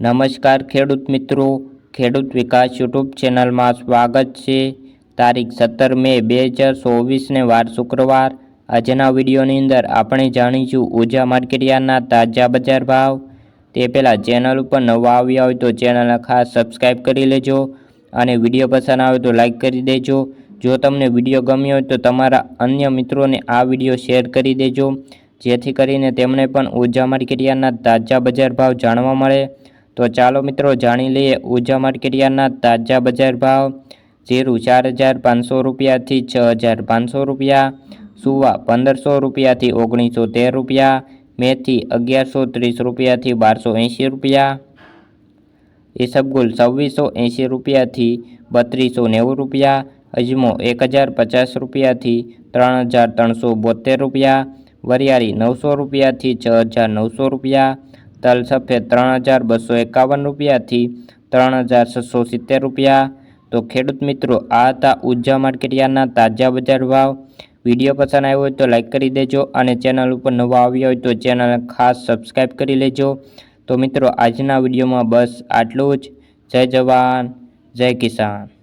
નમસ્કાર ખેડૂત મિત્રો, ખેડૂત વિકાસ યુટ્યુબ ચેનલમાં સ્વાગત છે. તારીખ સત્તર મે બે હજાર ચોવીસને વાર શુક્રવાર. આજના વિડીયોની અંદર આપણે જાણીશું ઊર્જા માર્કેટયાર્ડના તાજા બજાર ભાવ. તે પહેલાં ચેનલ ઉપર નવા આવ્યા હોય તો ચેનલને ખાસ સબસ્ક્રાઈબ કરી લેજો અને વીડિયો પસંદ આવે તો લાઈક કરી દેજો. જો તમને વીડિયો ગમ્યો હોય તો તમારા અન્ય મિત્રોને આ વીડિયો શેર કરી દેજો. જેથી કરીને તેમને પણ ઊર્જા માર્કેટયાર્ડના તાજા બજાર ભાવ જાણવા મળે. તો ચાલો મિત્રો જાણી લઈએ ઊર્જા માર્કેટિયાના તાજા બજાર ભાવ. જીરું ચાર હજાર પાંચસો રૂપિયાથી છ હજાર પાંચસો રૂપિયા, સુવા પંદરસો રૂપિયાથી ઓગણીસો તેર રૂપિયા, મેથી અગિયારસો ત્રીસ રૂપિયાથી બારસો એંશી રૂપિયા, ઈસબગુલ છવ્વીસો એંશી રૂપિયાથી બત્રીસો નેવું રૂપિયા, અજમો એક હજાર પચાસ રૂપિયાથી ત્રણ હજાર ત્રણસો બોતેર રૂપિયા, વરિયાળી નવસો રૂપિયાથી છ હજાર નવસો રૂપિયા તલ સફેદ ત્રણ હજાર બસો એકાવન રૂપિયાથી ત્રણ હજાર છસો સિત્તેર રૂપિયા. તો ખેડૂત મિત્રો, આ હતા ઊર્જા માર્કેટયાર્ડના તાજા બજાર ભાવ. વીડિયો પસંદ આવ્યો હોય તો લાઈક કરી દેજો અને ચેનલ ઉપર નવા આવ્યા હોય તો ચેનલને ખાસ સબસ્ક્રાઈબ કરી લેજો. તો મિત્રો, આજના વિડીયોમાં બસ આટલું જ. જય જવાન, જય કિસાન.